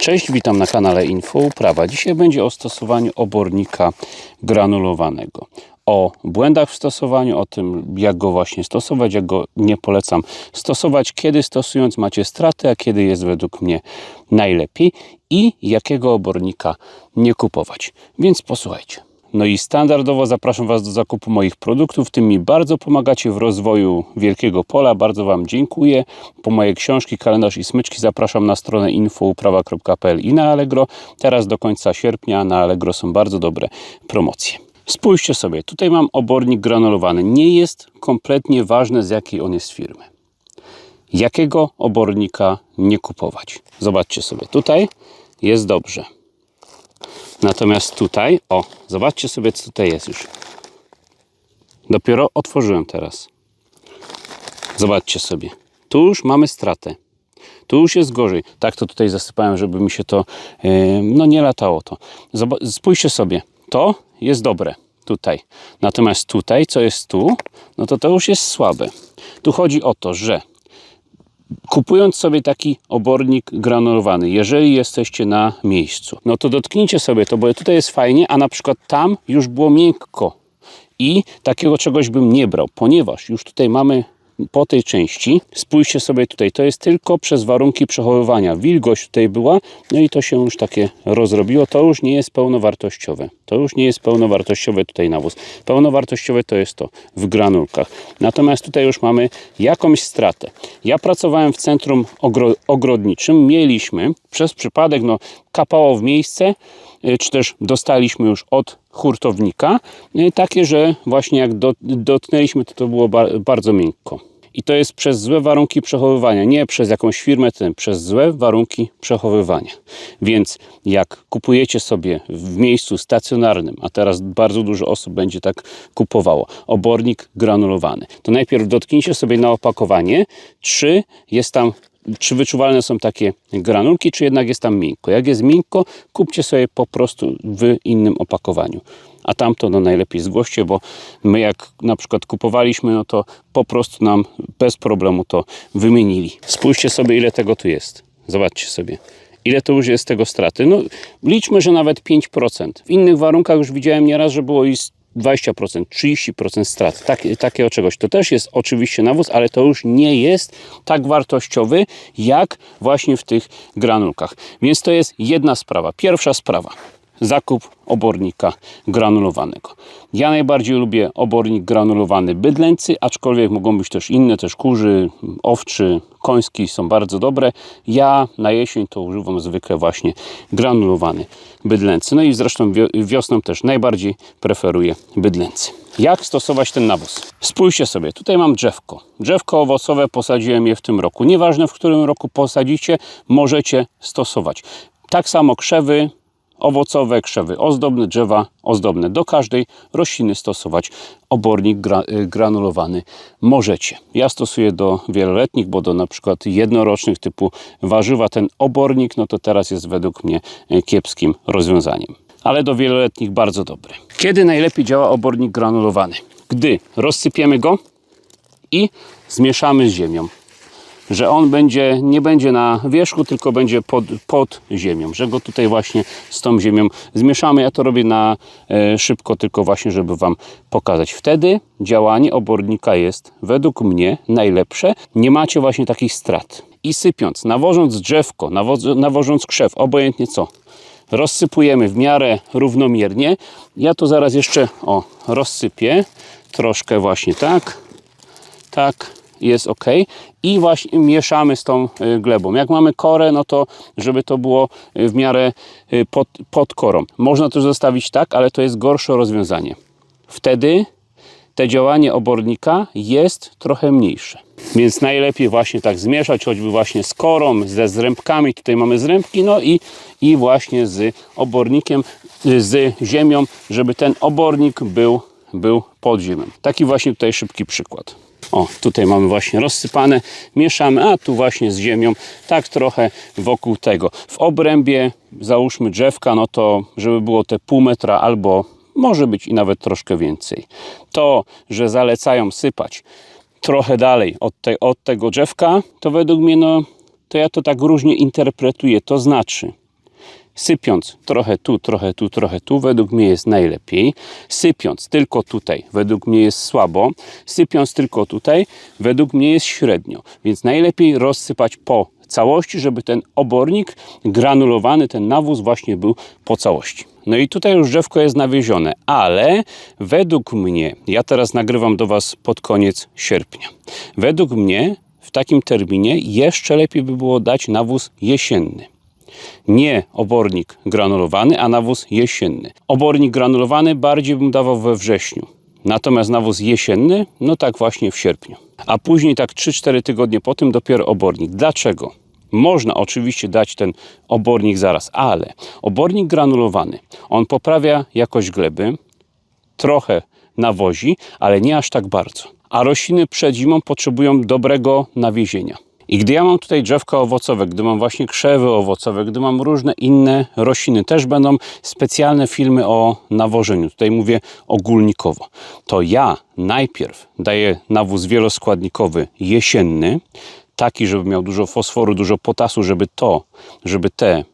Cześć, witam na kanale Info Uprawa. Dzisiaj będzie o stosowaniu obornika granulowanego. O błędach w stosowaniu, o tym jak go właśnie stosować, jak go nie polecam stosować, kiedy stosując macie straty, a kiedy jest według mnie najlepiej i jakiego obornika nie kupować. Więc posłuchajcie. No i standardowo zapraszam Was do zakupu moich produktów. Tym mi bardzo pomagacie w rozwoju wielkiego pola. Bardzo Wam dziękuję. Po moje książki, kalendarz i smyczki zapraszam na stronę infouprawa.pl i na Allegro. Teraz do końca sierpnia na Allegro są bardzo dobre promocje. Spójrzcie sobie, tutaj mam obornik granulowany. Nie jest kompletnie ważne z jakiej on jest firmy. Jakiego obornika nie kupować? Zobaczcie sobie, tutaj jest dobrze. Natomiast tutaj, o, zobaczcie sobie, co tutaj jest już. Dopiero otworzyłem teraz. Zobaczcie sobie. Tu już mamy stratę. Tu już jest gorzej. Tak to tutaj zasypałem, żeby mi się to, yy, no nie latało to. Zob- spójrzcie sobie. To jest dobre tutaj. Natomiast tutaj, co jest tu, no to to już jest słabe. Tu chodzi o to, że kupując sobie taki obornik granulowany, jeżeli jesteście na miejscu, no to dotknijcie sobie to, bo tutaj jest fajnie, a na przykład tam już było miękko i takiego czegoś bym nie brał, ponieważ już tutaj mamy po tej części, spójrzcie sobie tutaj, to jest tylko przez warunki przechowywania. Wilgoć tutaj była, no i to się już takie rozrobiło. To już nie jest pełnowartościowe. To już nie jest pełnowartościowe tutaj nawóz. Pełnowartościowe to jest to w granulkach. Natomiast tutaj już mamy jakąś stratę. Ja pracowałem w centrum ogro ogrodniczym. Mieliśmy przez przypadek, no kapało w miejsce, y, czy też dostaliśmy już od hurtownika, y, takie, że właśnie jak do, dotknęliśmy, to to było ba bardzo miękko. I to jest przez złe warunki przechowywania, nie przez jakąś firmę, tym przez złe warunki przechowywania. Więc jak kupujecie sobie w miejscu stacjonarnym, a teraz bardzo dużo osób będzie tak kupowało, obornik granulowany, to najpierw dotknijcie sobie na opakowanie, czy jest tam czy wyczuwalne są takie granulki, czy jednak jest tam miękko. Jak jest miękko, kupcie sobie po prostu w innym opakowaniu. A tamto no najlepiej zgłoście, bo my jak na przykład kupowaliśmy, no to po prostu nam bez problemu to wymienili. Spójrzcie sobie ile tego tu jest. Zobaczcie sobie. Ile to już jest tego straty? No liczmy, że nawet 5%. W innych warunkach już widziałem nieraz, że było i 20%, 30% strat, tak, takiego czegoś. To też jest oczywiście nawóz, ale to już nie jest tak wartościowy jak właśnie w tych granulkach. Więc to jest jedna sprawa. Pierwsza sprawa. Zakup obornika granulowanego. Ja najbardziej lubię obornik granulowany bydlęcy, aczkolwiek mogą być też inne, też kurzy, owczy, koński są bardzo dobre. Ja na jesień to używam zwykle właśnie granulowany bydlęcy. No i zresztą wiosną też najbardziej preferuję bydlęcy. Jak stosować ten nawóz? Spójrzcie sobie, tutaj mam drzewko. Drzewko owocowe posadziłem je w tym roku. Nieważne w którym roku posadzicie, możecie stosować. Tak samo krzewy, owocowe, krzewy ozdobne, drzewa ozdobne. Do każdej rośliny stosować obornik gra, granulowany możecie. Ja stosuję do wieloletnich, bo do na przykład jednorocznych typu warzywa ten obornik, no to teraz jest według mnie kiepskim rozwiązaniem. Ale do wieloletnich bardzo dobry. Kiedy najlepiej działa obornik granulowany? Gdy rozsypiemy go i zmieszamy z ziemią że on będzie, nie będzie na wierzchu, tylko będzie pod, pod ziemią, że go tutaj właśnie z tą ziemią zmieszamy. Ja to robię na e, szybko, tylko właśnie, żeby Wam pokazać. Wtedy działanie obornika jest według mnie najlepsze. Nie macie właśnie takich strat. I sypiąc, nawożąc drzewko, nawożąc krzew, obojętnie co, rozsypujemy w miarę równomiernie. Ja to zaraz jeszcze o, rozsypię troszkę właśnie tak, tak, jest ok i właśnie mieszamy z tą y, glebą. Jak mamy korę, no to żeby to było y, w miarę y, pod, pod korą. Można to zostawić tak, ale to jest gorsze rozwiązanie. Wtedy te działanie obornika jest trochę mniejsze. Więc najlepiej właśnie tak zmieszać, choćby właśnie z korą, ze zrębkami. Tutaj mamy zrębki, no i, i właśnie z obornikiem, z ziemią, żeby ten obornik był, był pod ziemią. Taki właśnie tutaj szybki przykład. O, tutaj mamy właśnie rozsypane, mieszamy, a tu właśnie z ziemią, tak trochę wokół tego. W obrębie załóżmy drzewka, no to żeby było te pół metra albo może być i nawet troszkę więcej. To, że zalecają sypać trochę dalej od, te, od tego drzewka, to według mnie, no, to ja to tak różnie interpretuję. To znaczy, Sypiąc trochę tu, trochę tu, trochę tu, według mnie jest najlepiej. Sypiąc tylko tutaj, według mnie jest słabo. Sypiąc tylko tutaj, według mnie jest średnio. Więc najlepiej rozsypać po całości, żeby ten obornik granulowany, ten nawóz właśnie był po całości. No i tutaj już drzewko jest nawiezione, ale według mnie, ja teraz nagrywam do Was pod koniec sierpnia, według mnie w takim terminie jeszcze lepiej by było dać nawóz jesienny. Nie obornik granulowany, a nawóz jesienny. Obornik granulowany bardziej bym dawał we wrześniu. Natomiast nawóz jesienny, no tak właśnie w sierpniu. A później tak 3-4 tygodnie po tym dopiero obornik. Dlaczego? Można oczywiście dać ten obornik zaraz, ale obornik granulowany, on poprawia jakość gleby, trochę nawozi, ale nie aż tak bardzo. A rośliny przed zimą potrzebują dobrego nawiezienia. I gdy ja mam tutaj drzewka owocowe, gdy mam właśnie krzewy owocowe, gdy mam różne inne rośliny, też będą specjalne filmy o nawożeniu. Tutaj mówię ogólnikowo. To ja najpierw daję nawóz wieloskładnikowy jesienny, taki, żeby miał dużo fosforu, dużo potasu, żeby to, żeby te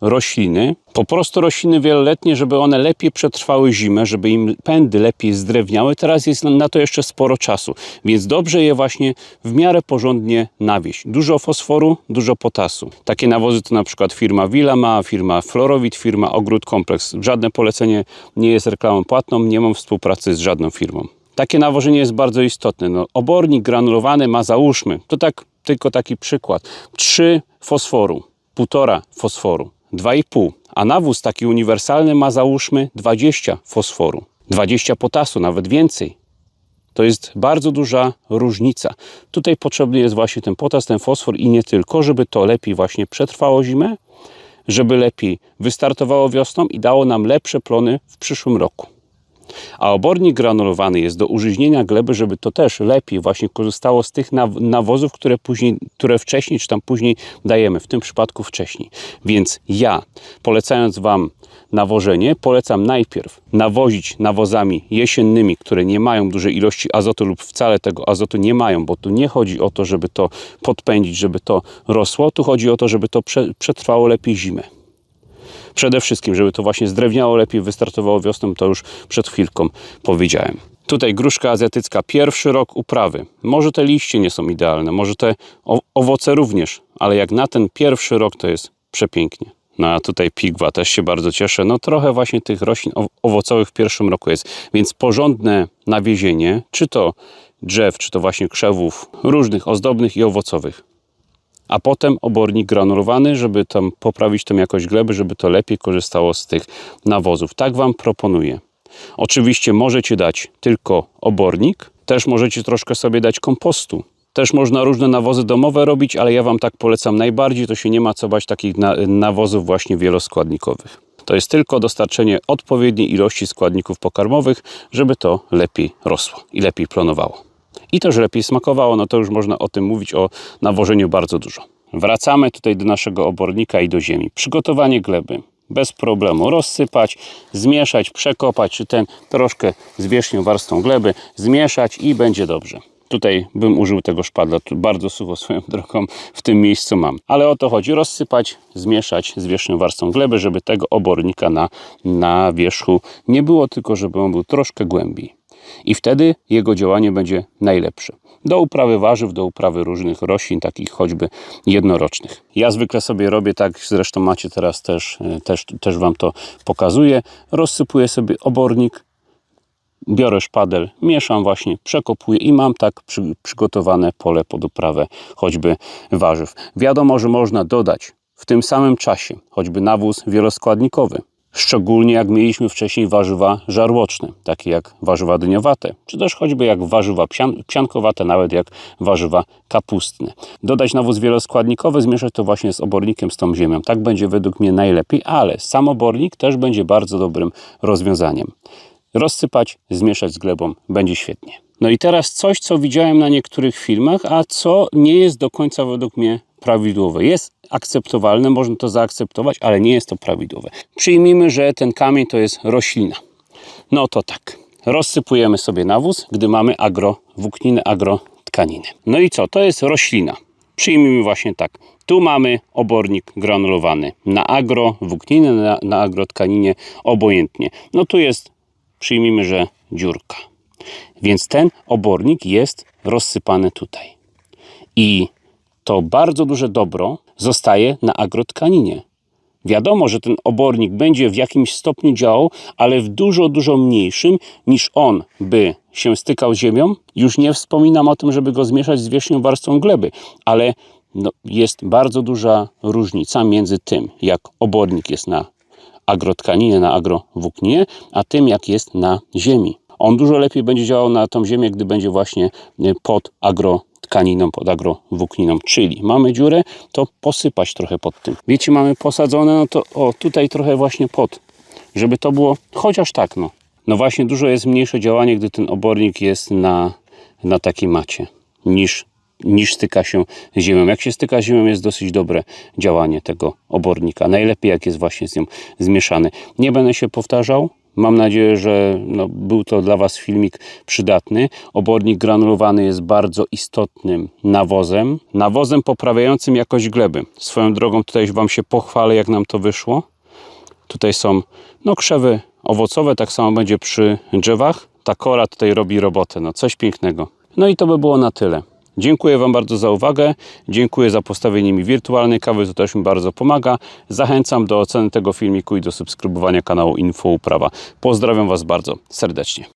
rośliny, po prostu rośliny wieloletnie, żeby one lepiej przetrwały zimę, żeby im pędy lepiej zdrewniały. Teraz jest na to jeszcze sporo czasu, więc dobrze je właśnie w miarę porządnie nawieść. Dużo fosforu, dużo potasu. Takie nawozy to na przykład firma Villa ma, firma Florowit, firma Ogród Kompleks. Żadne polecenie nie jest reklamą płatną, nie mam współpracy z żadną firmą. Takie nawożenie jest bardzo istotne. No, obornik granulowany ma załóżmy, to tak tylko taki przykład, 3 fosforu, 1,5 fosforu, 2,5, a nawóz taki uniwersalny ma załóżmy 20 fosforu, 20 potasu, nawet więcej. To jest bardzo duża różnica. Tutaj potrzebny jest właśnie ten potas, ten fosfor i nie tylko, żeby to lepiej właśnie przetrwało zimę, żeby lepiej wystartowało wiosną i dało nam lepsze plony w przyszłym roku. A obornik granulowany jest do użyźnienia gleby, żeby to też lepiej właśnie korzystało z tych naw- nawozów, które później, które wcześniej czy tam później dajemy, w tym przypadku wcześniej. Więc ja, polecając Wam nawożenie, polecam najpierw nawozić nawozami jesiennymi, które nie mają dużej ilości azotu lub wcale tego azotu nie mają, bo tu nie chodzi o to, żeby to podpędzić, żeby to rosło, tu chodzi o to, żeby to prze- przetrwało lepiej zimę. Przede wszystkim, żeby to właśnie zdrewniało lepiej, wystartowało wiosną, to już przed chwilką powiedziałem. Tutaj gruszka azjatycka, pierwszy rok uprawy. Może te liście nie są idealne, może te owoce również, ale jak na ten pierwszy rok to jest przepięknie. No a tutaj pigwa też się bardzo cieszę. No trochę właśnie tych roślin ow- owocowych w pierwszym roku jest. Więc porządne nawiezienie, czy to drzew, czy to właśnie krzewów różnych, ozdobnych i owocowych a potem obornik granulowany, żeby tam poprawić tą jakość gleby, żeby to lepiej korzystało z tych nawozów. Tak Wam proponuję. Oczywiście możecie dać tylko obornik, też możecie troszkę sobie dać kompostu. Też można różne nawozy domowe robić, ale ja Wam tak polecam najbardziej, to się nie ma co bać takich na, nawozów właśnie wieloskładnikowych. To jest tylko dostarczenie odpowiedniej ilości składników pokarmowych, żeby to lepiej rosło i lepiej plonowało i też lepiej smakowało, no to już można o tym mówić, o nawożeniu bardzo dużo. Wracamy tutaj do naszego obornika i do ziemi. Przygotowanie gleby. Bez problemu rozsypać, zmieszać, przekopać, czy ten troszkę z wierzchnią warstwą gleby, zmieszać i będzie dobrze. Tutaj bym użył tego szpadla, tu bardzo sucho swoją drogą w tym miejscu mam. Ale o to chodzi, rozsypać, zmieszać z wierzchnią warstwą gleby, żeby tego obornika na, na wierzchu nie było, tylko żeby on był troszkę głębiej i wtedy jego działanie będzie najlepsze. Do uprawy warzyw, do uprawy różnych roślin, takich choćby jednorocznych. Ja zwykle sobie robię tak, zresztą macie teraz też, e, też, też Wam to pokazuję. Rozsypuję sobie obornik, biorę szpadel, mieszam właśnie, przekopuję i mam tak przy, przygotowane pole pod uprawę choćby warzyw. Wiadomo, że można dodać w tym samym czasie choćby nawóz wieloskładnikowy. Szczególnie jak mieliśmy wcześniej warzywa żarłoczne, takie jak warzywa dyniowate, czy też choćby jak warzywa psian psiankowate, nawet jak warzywa kapustne. Dodać nawóz wieloskładnikowy, zmieszać to właśnie z obornikiem, z tą ziemią. Tak będzie według mnie najlepiej, ale sam obornik też będzie bardzo dobrym rozwiązaniem. Rozsypać, zmieszać z glebą, będzie świetnie. No i teraz coś, co widziałem na niektórych filmach, a co nie jest do końca według mnie prawidłowe. Jest akceptowalne, można to zaakceptować, ale nie jest to prawidłowe. Przyjmijmy, że ten kamień to jest roślina. No to tak. Rozsypujemy sobie nawóz, gdy mamy agrowłókninę, agrotkaninę. No i co? To jest roślina. Przyjmijmy właśnie tak. Tu mamy obornik granulowany na agro, włókniny, na, na agrotkaninie, obojętnie. No tu jest, przyjmijmy, że dziurka. Więc ten obornik jest rozsypany tutaj. I to bardzo duże dobro zostaje na agrotkaninie. Wiadomo, że ten obornik będzie w jakimś stopniu działał, ale w dużo, dużo mniejszym niż on by się stykał z ziemią. Już nie wspominam o tym, żeby go zmieszać z wierzchnią warstwą gleby, ale no, jest bardzo duża różnica między tym, jak obornik jest na agrotkaninie, na agrowłókninie, a tym, jak jest na ziemi. On dużo lepiej będzie działał na tą ziemię, gdy będzie właśnie y, pod agrotkaniną, pod agrowłókniną. Czyli mamy dziurę, to posypać trochę pod tym. Wiecie, mamy posadzone, no to o, tutaj trochę właśnie pod, żeby to było chociaż tak, no. No właśnie, dużo jest mniejsze działanie, gdy ten obornik jest na, na takiej macie, niż, niż styka się z ziemią. Jak się styka z ziemią, jest dosyć dobre działanie tego obornika. Najlepiej, jak jest właśnie z nią zmieszany. Nie będę się powtarzał. Mam nadzieję, że no, był to dla Was filmik przydatny. Obornik granulowany jest bardzo istotnym nawozem. Nawozem poprawiającym jakość gleby. Swoją drogą tutaj Wam się pochwalę, jak nam to wyszło. Tutaj są no, krzewy owocowe, tak samo będzie przy drzewach. Ta kora tutaj robi robotę, no coś pięknego. No i to by było na tyle. Dziękuję Wam bardzo za uwagę. Dziękuję za postawienie mi wirtualnej kawy, to też mi bardzo pomaga. Zachęcam do oceny tego filmiku i do subskrybowania kanału Info Uprawa. Pozdrawiam Was bardzo serdecznie.